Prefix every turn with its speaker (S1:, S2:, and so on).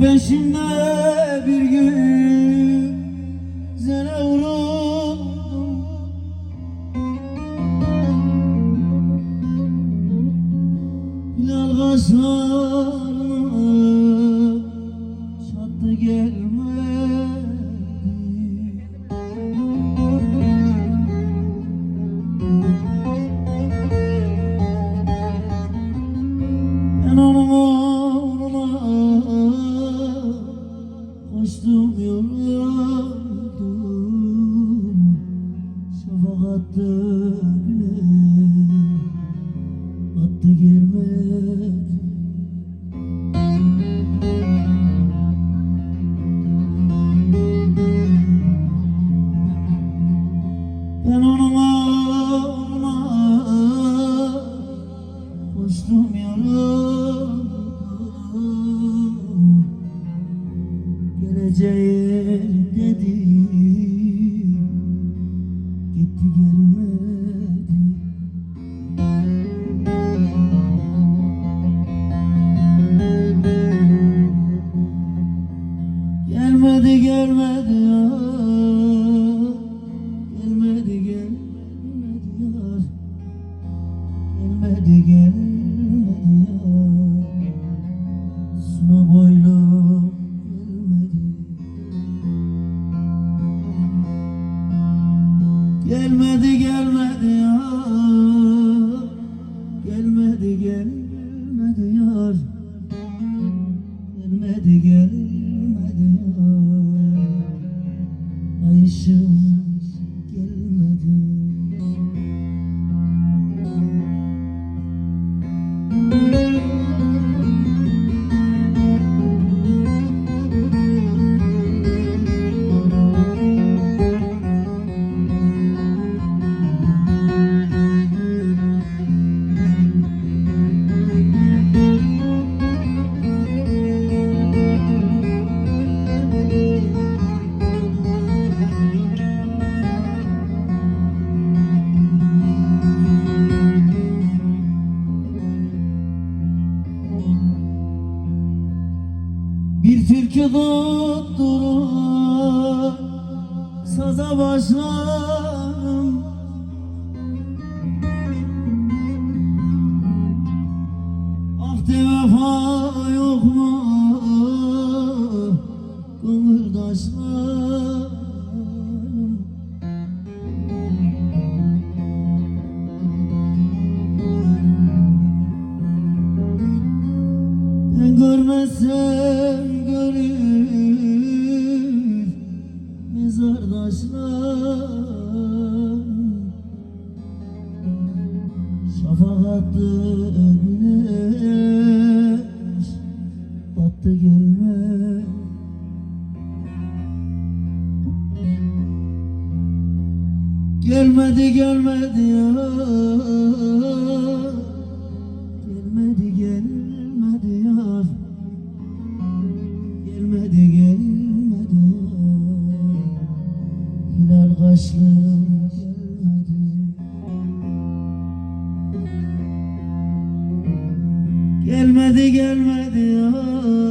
S1: peşinde bir gün Zene vuruldum. Hilal kaşlarına çattı gelmedi koştum yoruldum. Şafak attı güne. Attı gelmedi Geleceğim dedi Gitti gelmedi. Gelmedi gelmedi ya gelmedi Gelmedi ya Gelmedi gelmedi yar. Gelmedi gelmedi yar. Ay Türkü tutturur Saza başlarım Ahde vefa yok mu Gönüldaşlarım Ben görmezsem Şafak attı güneş battı gelme Gelmedi gelmedi ya Gelmedi gelmedi Gelmedi gelmedi yar